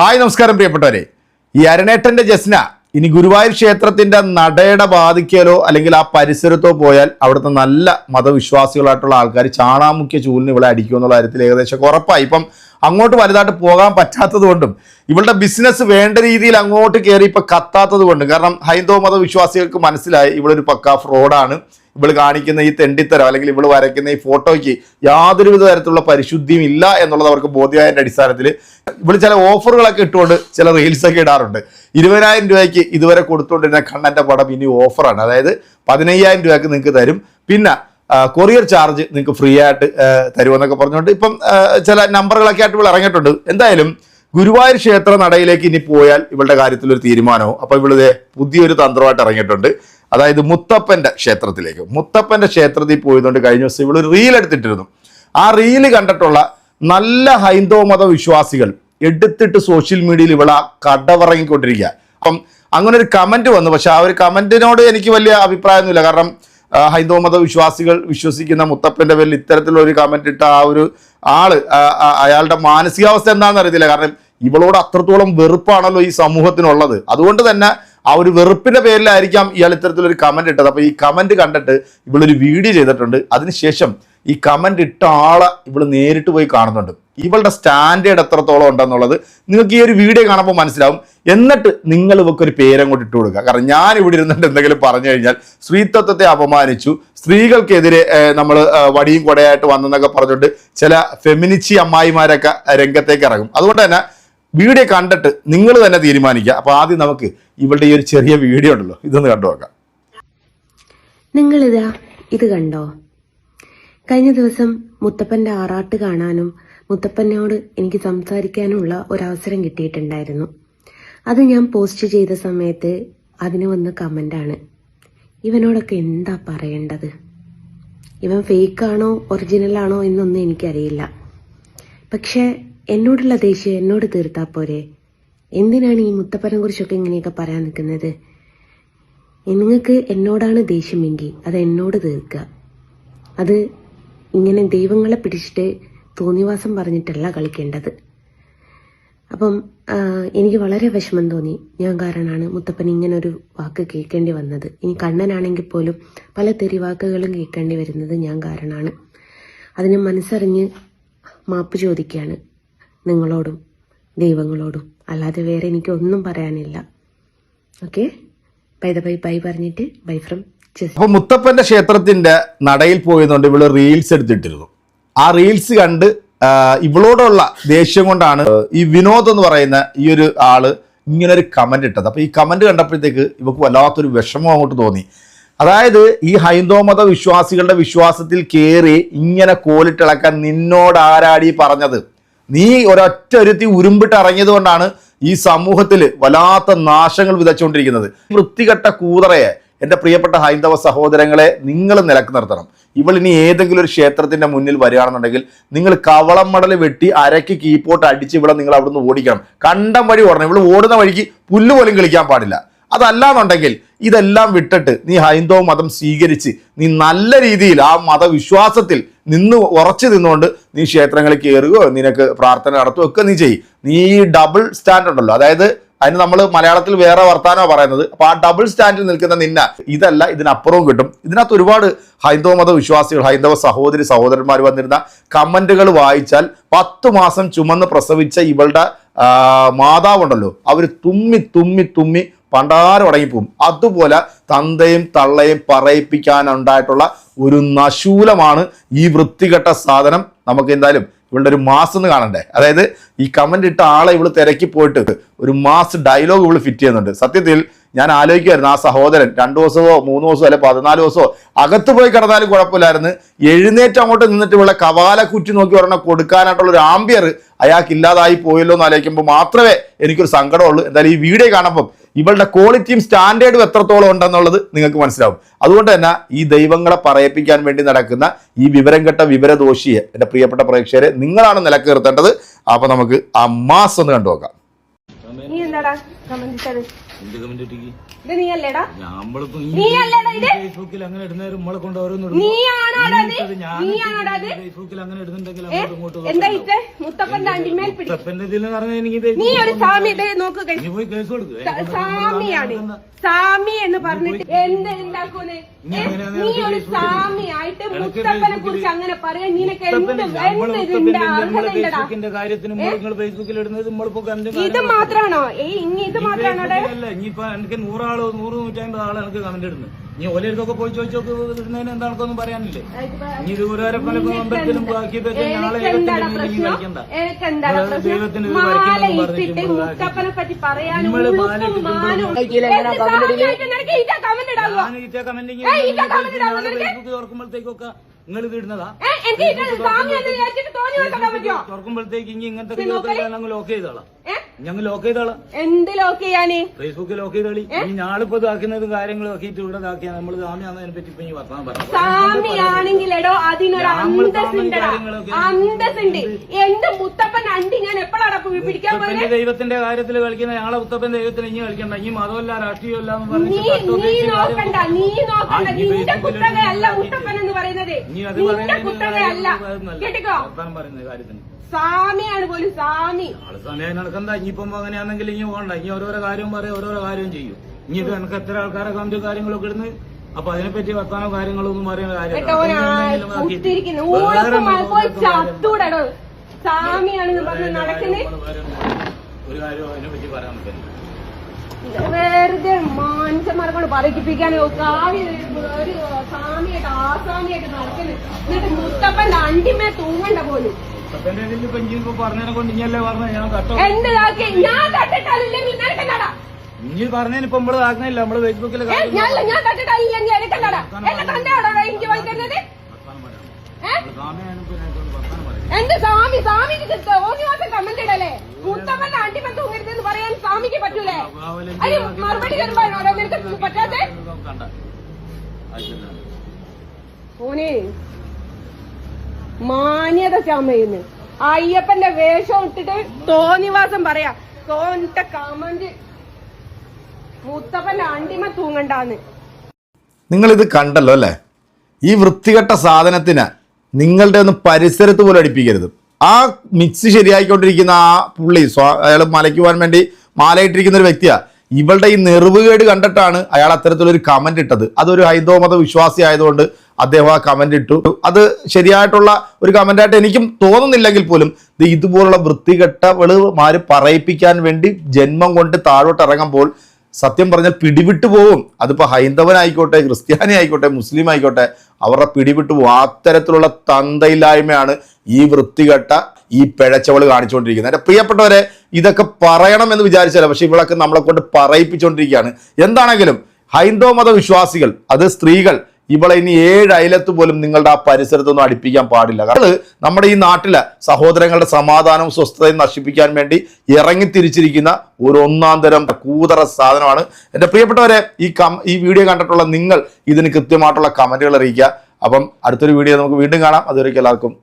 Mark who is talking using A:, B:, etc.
A: Hi നമസ്കാരം പ്രിയപ്പെട്ടവരെ. ഈ അരണേട്ടന്റെ ജസ്ന ഇനി ഗുരുവായൂർ ക്ഷേത്രത്തിന്റെ നടയുടെ ബാധിക്കലോ അല്ലെങ്കിൽ ആ പരിസരത്തോ പോയാൽ അവിടുത്തെ നല്ല മതവിശ്വാസികളായിട്ടുള്ള ആൾക്കാർ ചാണാമുഖ്യ ചൂലിന് ഇവിടെ അടിക്കും എന്നുള്ള കാര്യത്തിൽ ഏകദേശം ഉറപ്പായി. ഇപ്പം അങ്ങോട്ട് വലുതായിട്ട് പോകാൻ പറ്റാത്തത് കൊണ്ടും ഇവളുടെ ബിസിനസ് വേണ്ട രീതിയിൽ അങ്ങോട്ട് കയറി ഇപ്പം കത്താത്തത് കൊണ്ടും കാരണം ഹൈന്ദവ മതവിശ്വാസികൾക്ക് മനസ്സിലായി ഇവളൊരു പക്ക ഫ്രോഡാണ്. ഇവൾ കാണിക്കുന്ന ഈ തെണ്ടിത്തരം അല്ലെങ്കിൽ ഇവൾ വരയ്ക്കുന്ന ഈ ഫോട്ടോയ്ക്ക് യാതൊരുവിധ തരത്തിലുള്ള പരിശുദ്ധിയും ഇല്ല എന്നുള്ളത് അവർക്ക് ബോധ്യമായതിന്റെ അടിസ്ഥാനത്തിൽ ഇവൾ ചില ഓഫറുകളൊക്കെ ഇട്ടുകൊണ്ട് ചില റീൽസൊക്കെ ഇടാറുണ്ട്. ഇരുപതിനായിരം രൂപയ്ക്ക് ഇതുവരെ കൊടുത്തുകൊണ്ടിരുന്ന കണ്ണന്റെ പടം ഇനി ഓഫറാണ്. അതായത് പതിനയ്യായിരം രൂപയ്ക്ക് നിങ്ങൾക്ക് തരും. പിന്നെ കൊറിയർ ചാർജ് നിങ്ങൾക്ക് ഫ്രീ ആയിട്ട് തരുമെന്നൊക്കെ പറഞ്ഞുകൊണ്ട് ഇപ്പം ചില നമ്പറുകളൊക്കെ ആയിട്ട് ഇവൾ ഇറങ്ങിയിട്ടുണ്ട്. എന്തായാലും ഗുരുവായൂർ ക്ഷേത്ര നടയിലേക്ക് ഇനി പോയാൽ ഇവളുടെ കാര്യത്തിൽ ഒരു തീരുമാനവും. അപ്പോൾ ഇവളിത് പുതിയൊരു തന്ത്രമായിട്ട് ഇറങ്ങിയിട്ടുണ്ട്. അതായത് മുത്തപ്പന്റെ ക്ഷേത്രത്തിലേക്ക്. മുത്തപ്പന്റെ ക്ഷേത്രത്തിൽ പോയതുകൊണ്ട് കഴിഞ്ഞ ദിവസം ഇവളൊരു റീൽ എടുത്തിട്ടിരുന്നു. ആ റീൽ കണ്ടിട്ടുള്ള നല്ല ഹൈന്ദവ മത വിശ്വാസികൾ എടുത്തിട്ട് സോഷ്യൽ മീഡിയയിൽ ഇവളെ കടവറങ്ങിക്കൊണ്ടിരിക്കുക അപ്പം അങ്ങനെ ഒരു കമന്റ് വന്നു. പക്ഷേ ആ ഒരു കമന്റിനോട് എനിക്ക് വലിയ അഭിപ്രായമൊന്നുമില്ല. കാരണം ഹൈന്ദവ മത വിശ്വാസികൾ വിശ്വസിക്കുന്ന മുത്തപ്പന്റെ പേരിൽ ഇത്തരത്തിലുള്ള ഒരു കമന്റ് ഇട്ട ആ ഒരു ആൾ അയാളുടെ മാനസികാവസ്ഥ എന്താണെന്ന് അറിയത്തില്ല. കാരണം ഇവളോട് അത്രത്തോളം വെറുപ്പാണല്ലോ ഈ സമൂഹത്തിനുള്ളത്. അതുകൊണ്ട് തന്നെ ആ ഒരു വെറുപ്പിന്റെ പേരിലായിരിക്കാം ഇയാൾ ഇത്തരത്തിലൊരു കമന്റ് ഇട്ടത്. അപ്പൊ ഈ കമന്റ് കണ്ടിട്ട് ഇവളൊരു വീഡിയോ ചെയ്തിട്ടുണ്ട്. അതിനുശേഷം ഈ കമന്റ് ഇട്ട ആളെ ഇവൾ നേരിട്ട് പോയി കാണുന്നുണ്ട്. ഇവളുടെ സ്റ്റാൻഡേർഡ് എത്രത്തോളം ഉണ്ടെന്നുള്ളത് നിങ്ങൾക്ക് ഈ ഒരു വീഡിയോ കാണുമ്പോൾ മനസ്സിലാവും. എന്നിട്ട് നിങ്ങൾ ഇവക്കൊരു ഒരു കൊണ്ട് ഇട്ട് കൊടുക്കുക. കാരണം ഞാൻ ഇവിടെ ഇരുന്നിട്ട് എന്തെങ്കിലും പറഞ്ഞു കഴിഞ്ഞാൽ സ്ത്രീത്വത്തെ അപമാനിച്ചു. സ്ത്രീകൾക്കെതിരെ നമ്മൾ വടിയും കൊടയായിട്ട് വന്നെന്നൊക്കെ പറഞ്ഞുകൊണ്ട് ചില ഫെമിനിച്ചി അമ്മായിമാരൊക്കെ രംഗത്തേക്ക് ഇറങ്ങും. അതുകൊണ്ട് തന്നെ വീഡിയോ കണ്ടിട്ട് നിങ്ങൾ തന്നെ തീരുമാനിക്കുക. അപ്പൊ ആദ്യം നമുക്ക് ഇവളുടെ ഈ ഒരു ചെറിയ വീഡിയോ ഉണ്ടല്ലോ ഇതൊന്ന് കണ്ടു നോക്കാം.
B: നിങ്ങളിതാ ഇത് കണ്ടോ? കഴിഞ്ഞ ദിവസം മുത്തപ്പന്റെ ആറാട്ട് കാണാനും മുത്തപ്പനോട് എനിക്ക് സംസാരിക്കാനുമുള്ള ഒരവസരം കിട്ടിയിട്ടുണ്ടായിരുന്നു. അത് ഞാൻ പോസ്റ്റ് ചെയ്ത സമയത്ത് അതിന് വന്ന കമന്റാണ് ഇവനോടൊക്കെ എന്താ പറയേണ്ടത്? ഇവൻ ഫേക്കാണോ ഒറിജിനലാണോ എന്നൊന്നും എനിക്കറിയില്ല. പക്ഷെ എന്നോടുള്ള ദേഷ്യം എന്നോട് തീർത്താ പോരെ? എന്തിനാണ് ഈ മുത്തപ്പനെ കുറിച്ചൊക്കെ ഇങ്ങനെയൊക്കെ പറയാൻ നിൽക്കുന്നത്? നിങ്ങൾക്ക് എന്നോടാണ് ദേഷ്യമെങ്കിൽ അത് എന്നോട് തീർക്കുക അത് ഇങ്ങനെ ദൈവങ്ങളെ പിടിച്ചിട്ട് തോന്നിവാസം പറഞ്ഞിട്ടല്ല കളിക്കേണ്ടത്. അപ്പം എനിക്ക് വളരെ വിഷമം തോന്നി. ഞാൻ കാരണമാണ് മുത്തപ്പൻ ഇങ്ങനെ ഒരു വാക്ക് കേൾക്കേണ്ടി വന്നത്. ഇനി കണ്ണനാണെങ്കിൽ പോലും പല തെറിവാക്കുകളും കേൾക്കേണ്ടി വരുന്നത് ഞാൻ കാരണമാണ് അതിന് മനസ്സറിഞ്ഞ് മാപ്പ് ചോദിക്കുകയാണ്. നിങ്ങളോടും ദൈവങ്ങളോടും. അല്ലാതെ വേറെ എനിക്ക് ഒന്നും പറയാനില്ല ഓക്കെ ബൈ ബൈ ബൈ പറഞ്ഞിട്ട് ബൈ ഫ്രം
A: അപ്പൊ മുത്തപ്പന്റെ ക്ഷേത്രത്തിന്റെ നടയിൽ പോയതുകൊണ്ട് ഇവൾ റീൽസ് എടുത്തിട്ടിരുന്നു. ആ റീൽസ് കണ്ട് ഇവളോടുള്ള ദേഷ്യം കൊണ്ടാണ് ഈ വിനോദ് എന്ന് പറയുന്ന ഈ ഒരു ആൾ ഇങ്ങനെ ഒരു കമന്റ് ഇട്ടത്. അപ്പൊ ഈ കമന്റ് കണ്ടപ്പോഴത്തേക്ക് ഇവക്ക് വല്ലാത്തൊരു വിഷമം അങ്ങോട്ട് തോന്നി. അതായത് ഈ ഹൈന്ദവ മത വിശ്വാസികളുടെ വിശ്വാസത്തിൽ കയറി ഇങ്ങനെ കോലിട്ടിളക്കാൻ നിന്നോട് ആരാടി പറഞ്ഞത്? നീ ഒരൊറ്റ ഒരുത്തി ഉരുമ്പിട്ട് ഇറങ്ങിയത് കൊണ്ടാണ് ഈ സമൂഹത്തിൽ വല്ലാത്ത നാശങ്ങൾ വിതച്ചുകൊണ്ടിരിക്കുന്നത്. വൃത്തികെട്ട കൂതറയെ എന്റെ പ്രിയപ്പെട്ട ഹൈന്ദവ സഹോദരങ്ങളെ നിങ്ങൾ നിലയ്ക്ക് നിർത്തണം. ഇവൾ ഇനി ഏതെങ്കിലും ഒരു ക്ഷേത്രത്തിന്റെ മുന്നിൽ വരികയാണെന്നുണ്ടെങ്കിൽ നിങ്ങൾ കവളം മടൽ വെട്ടി അരയ്ക്ക് കീപ്പോട്ട് അടിച്ച് ഇവിടെ നിങ്ങൾ അവിടുന്ന് ഓടിക്കണം. കണ്ടം വഴി ഓടണം. ഇവൾ ഓടുന്ന വഴിക്ക് പുല്ല് പോലും കളിക്കാൻ പാടില്ല. അതല്ലാന്നുണ്ടെങ്കിൽ ഇതെല്ലാം വിട്ടിട്ട് നീ ഹൈന്ദവ മതം സ്വീകരിച്ച് നീ നല്ല രീതിയിൽ ആ മതവിശ്വാസത്തിൽ നിന്ന് ഉറച്ചു നിന്നുകൊണ്ട് നീ ക്ഷേത്രങ്ങളിൽ കയറുകയോ നിനക്ക് പ്രാർത്ഥന നടത്തുകയോ ഒക്കെ നീ ചെയ്യും. നീ ഈ ഡബിൾ സ്റ്റാൻഡ് ഉണ്ടല്ലോ. അതായത് അതിന് നമ്മൾ മലയാളത്തിൽ വേറെ വർത്താനോ പറയുന്നത്. അപ്പൊ ആ ഡബിൾ സ്റ്റാൻഡിൽ നിൽക്കുന്ന നിന്ന ഇതല്ല ഇതിനപ്പുറവും കിട്ടും. ഇതിനകത്ത് ഒരുപാട് ഹൈന്ദവ മത വിശ്വാസികൾ ഹൈന്ദവ സഹോദരി സഹോദരന്മാർ വന്നിരുന്ന കമന്റുകൾ വായിച്ചാൽ പത്ത് മാസം ചുമന്ന് പ്രസവിച്ച ഇവളുടെ മാതാവുണ്ടല്ലോ. അവർ തുമ്മി തുമ്മി തുമ്മി പണ്ടാരം അടങ്ങിപ്പോവും അതുപോലെ തന്തയും തള്ളയും പറയിപ്പിക്കാനുണ്ടായിട്ടുള്ള ഒരു നശൂലമാണ് ഈ വൃത്തികെട്ട സാധനം. നമുക്ക് എന്തായാലും ഇവളുടെ ഒരു മാസ് എന്ന് കാണണ്ടേ? അതായത് ഈ കമന്റ് ഇട്ട ആളെ ഇവൾ തിരക്കി പോയിട്ട് ഒരു മാസ് ഡയലോഗ് ഇവൾ ഫിറ്റ് ചെയ്യുന്നുണ്ട്. സത്യത്തിൽ ഞാൻ ആലോചിക്കുമായിരുന്നു ആ സഹോദരൻ രണ്ടു ദിവസമോ മൂന്ന് ദിവസമോ അല്ലെ പതിനാല് ദിവസമോ അകത്ത് പോയി കിടന്നാലും കുഴപ്പമില്ലായിരുന്നു. എഴുന്നേറ്റ് അങ്ങോട്ട് നിന്നിട്ട് ഇവളെ കവാല കുറ്റി നോക്കി ഒരെണ്ണം കൊടുക്കാനായിട്ടുള്ള ഒരു ആംബിയർ അയാൾക്ക് ഇല്ലാതായി പോയല്ലോ എന്ന് ആലോചിക്കുമ്പോൾ മാത്രമേ എനിക്കൊരു സങ്കടമുള്ളൂ. എന്തായാലും ഈ വീഡിയോ കാണുമ്പം ഇവളുടെ ക്വാളിറ്റിയും സ്റ്റാൻഡേർഡും എത്രത്തോളം ഉണ്ടെന്നുള്ളത് നിങ്ങൾക്ക് മനസ്സിലാവും. അതുകൊണ്ട് തന്നെ ഈ ദൈവങ്ങളെ പറയിപ്പിക്കാൻ വേണ്ടി നടക്കുന്ന ഈ വിവരം കെട്ട വിവരദോഷിയെ എന്റെ പ്രിയപ്പെട്ട പ്രേക്ഷകരെ നിങ്ങളാണ് നിലക്കേർത്തേണ്ടത് അപ്പോൾ നമുക്ക് ആ മാസം ഒന്ന് കണ്ടു നോക്കാം
B: നീ എന്താടാ കമന്റ് ഇട്ടത്?
C: എന്ത് കമന്റ് ഇട്ടിക്ക്?
B: ഇത് നീ അല്ലേടാ നീ അല്ലേടാ ഇത്?
C: ഫേസ്ബുക്കിൽ അങ്ങനെ ഇടുന്നവരും നമ്മളെ കൊണ്ട് ഓരോന്ന്
B: നീ ആണോടാ ഇത് നീ ആണോടാ ഇത്
C: ഫേസ്ബുക്കിൽ അങ്ങനെ ഇടുന്നുണ്ടെങ്കിൽ അങ്ങോട്ടും ഇങ്ങോട്ട്
B: എന്താ ഇട്ട്? മുത്തപ്പന്റെ അണ്ടിമേൽ പിടി.
C: മുത്തപ്പന്റെ ഇതിൽ പറഞ്ഞാൽ എനിക്ക്
B: നീ ഒരു സാമി ഇത് നോക്ക്
C: നീ പോയി കേസ് കൊടുക്കുക
B: സ- സാമിയാണ് സാമി എന്ന് പറഞ്ഞിട്ട് എന്ത് ഉണ്ടാക്കൂന്ന് നീ ഒരു സാമി ആയിട്ട് മുത്തപ്പനെ കുറിച്ച് അങ്ങനെ പറയാൻ നിനക്ക് എന്ത് എന്ത് ഇതിന്റെ
C: കാര്യത്തിന് നിങ്ങൾ
B: മാത്രാണോ? ഈ ഇനി ഇത്
C: ഇനിയിപ്പോ എനിക്ക് നൂറാൾ നൂറ് നൂറ്റമ്പത് ആൾ എനിക്ക് കമന്റ് ഇടുന്നു. ഇനി ഓരോരുത്തൊക്കെ പോയി ചോദിച്ചോക്ക് ഇടുന്നതിന് എന്താണെന്നൊന്നും പറയാനില്ലേ? ഇനി ഇത് പല അമ്പലത്തിലും ഇത്? ഞാൻ
B: നിനക്ക്?
C: ഫേസ്ബുക്ക് തുറക്കുമ്പോഴത്തേക്കൊക്കെ നിങ്ങൾ ഇത് ഇടുന്നതാ തുറക്കുമ്പോഴത്തേക്ക് ഇനി ഇങ്ങനത്തെ ഞങ്ങൾ ലോക്ക് ചെയ്തോളാം? ഞങ്ങൾ ലോക്ക് ചെയ്തോളാം.
B: എന്ത് ലോക്ക് ചെയ്യാന്?
C: ഫേസ്ബുക്കിൽ ലോക്ക് ചെയ്തോളി. ഇനി ഞാളിപ്പോ ഇതാക്കുന്നത് ആക്കിയിട്ട് ഇവിടെ നമ്മൾ സാമ്യാന്നതിനെ പറ്റി ഇപ്പൊ ഇനി പറയാം
B: എടോ അതിനൊരു അന്തസ്സുണ്ട് മുത്തപ്പൻ അണ്ടി ഞാൻ എപ്പോഴാണ് പിടിക്കാൻ
C: ദൈവത്തിന്റെ കാര്യത്തിൽ കളിക്കുന്ന ഞങ്ങളെ മുത്തപ്പൻ ദൈവത്തിന് ഇനി കളിക്കണ്ട. ഇനി മതമല്ല രാഷ്ട്രീയമല്ല എന്ന്
B: നീ
C: പറഞ്ഞിട്ട്
B: നീ നോക്കണ്ട നീ നോക്കണ്ട. നിന്റെ കുത്തകയല്ല മുത്തപ്പൻ എന്ന് പറയുന്നത്. നിന്റെ സ്വാമിയാണ് പോലും സാമി
C: ആൾ സമയം നടക്കണ്ട. ഇനിയിപ്പം അങ്ങനെയാണെങ്കിൽ ഇനി പോകണ്ട. ഇനി ഓരോരോ കാര്യവും പറയും ഓരോരോ കാര്യവും ചെയ്യും. ഇനി എനിക്ക് എത്ര ആൾക്കാരെ കണ്ടു കാര്യങ്ങളൊക്കെ ഇടുന്നു. അപ്പൊ അതിനെപ്പറ്റി വർത്താനോ കാര്യങ്ങളൊന്നും
B: ഒന്നും സ്വാമിയാണെന്ന് പറഞ്ഞ് നടക്കുന്നേ.
C: ഒരു കാര്യം അതിനെപ്പറ്റി പറയാൻ പറ്റില്ല.
B: വെറുതെ മനുഷ്യന്മാരെ കൊണ്ട് പറയിപ്പിക്കാൻ കാവ്യ ഒരു സ്വാമിയായിട്ട് ആസാമിയായിട്ട് നടക്കുന്നു. എന്നിട്ട് മുത്തപ്പന്റെ അണ്ടിമേ തൂങ്ങണ്ട പോലും.
C: ഞാൻ പറഞ്ഞതിന് ഇപ്പൊ നമ്മൾ ആക്കുന്നില്ല നമ്മൾ ഫേസ്ബുക്കിൽ
B: ഏ, ഞാൻ എന്നെ തന്നെയാണോ എനിക്ക് എന്ത് സ്വാമി ഓന്നിവാസം കമന്റ് ഇടല്ലേ? മുത്തപ്പന്റെ അണ്ടിമേ പറയാൻ സ്വാമിക്ക് പറ്റൂലേ? അയ്യ മറുപടി തരുമ്പോഴാണോ നിനക്ക് പറ്റാത്തെ ഓനെ മാന്യത ചമയുന്നു അയ്യപ്പന്റെ വേഷം ഇട്ടിട്ട് തോന്നിവാസം പറയാ തോന്നിട്ട കമന്റ് മുത്തപ്പന്റെ അണ്ടിമ തൂങ്ങണ്ടാന്ന്.
A: നിങ്ങളിത് കണ്ടല്ലോ അല്ലേ? ഈ വൃത്തികെട്ട സാധനത്തിന് നിങ്ങളുടെ ഒന്നും പരിസരത്ത് പോലും അടിപ്പിക്കരുത്. ആ മിക്സ് ശരിയായിക്കൊണ്ടിരിക്കുന്ന ആ പുള്ളി അയാൾ മലയ്ക്കുവാൻ വേണ്ടി മാലയിട്ടിരിക്കുന്ന ഒരു വ്യക്തിയാണ് ഇവളുടെ ഈ നെറിവുകേട് കണ്ടിട്ടാണ് അയാൾ അത്തരത്തിലൊരു കമന്റ് ഇട്ടത്. അതൊരു ഹൈന്ദവ മത വിശ്വാസി ആയതുകൊണ്ട് അദ്ദേഹം ആ കമന്റ് ഇട്ടു. അത് ശരിയായിട്ടുള്ള ഒരു കമന്റായിട്ട് എനിക്കും തോന്നുന്നില്ലെങ്കിൽ പോലും ഇത് ഇതുപോലുള്ള വൃത്തികെട്ടവൾ മാര് പറയിപ്പിക്കാൻ വേണ്ടി ജന്മം കൊണ്ട് താഴോട്ട് ഇറങ്ങുമ്പോൾ സത്യം പറഞ്ഞാൽ പിടിവിട്ടു പോവും. അതിപ്പോൾ ഹൈന്ദവനായിക്കോട്ടെ ക്രിസ്ത്യാനി ആയിക്കോട്ടെ മുസ്ലിം ആയിക്കോട്ടെ അവരുടെ പിടിവിട്ടു പോകും അത്തരത്തിലുള്ള തന്തയില്ലായ്മയാണ് ഈ വൃത്തികെട്ട ഈ പിഴച്ചവൾ കാണിച്ചുകൊണ്ടിരിക്കുന്നത്. എന്റെ പ്രിയപ്പെട്ടവരെ ഇതൊക്കെ പറയണമെന്ന് വിചാരിച്ചല്ല. പക്ഷെ ഇവളൊക്കെ നമ്മളെ കൊണ്ട് പറയിപ്പിച്ചുകൊണ്ടിരിക്കുകയാണ് എന്താണെങ്കിലും ഹൈന്ദവ മതവിശ്വാസികൾ അത് സ്ത്രീകൾ ഇവളെ ഇനി ഏഴ് അയലത്ത് പോലും നിങ്ങളുടെ ആ പരിസരത്തൊന്നും അടുപ്പിക്കാൻ പാടില്ല. കാരണം നമ്മുടെ ഈ നാട്ടിലെ സഹോദരങ്ങളുടെ സമാധാനവും സ്വസ്ഥതയും നശിപ്പിക്കാൻ വേണ്ടി ഇറങ്ങി തിരിച്ചിരിക്കുന്ന ഒരു ഒന്നാം തരം കൂതറ സാധനമാണ്. എന്റെ പ്രിയപ്പെട്ടവരെ ഈ കം ഈ വീഡിയോ കണ്ടിട്ടുള്ള നിങ്ങൾ ഇതിന് കൃത്യമായിട്ടുള്ള കമന്റുകൾ അറിയിക്കുക. അപ്പം അടുത്തൊരു വീഡിയോ നമുക്ക് വീണ്ടും കാണാം. അതുവരേക്കും എല്ലാവർക്കും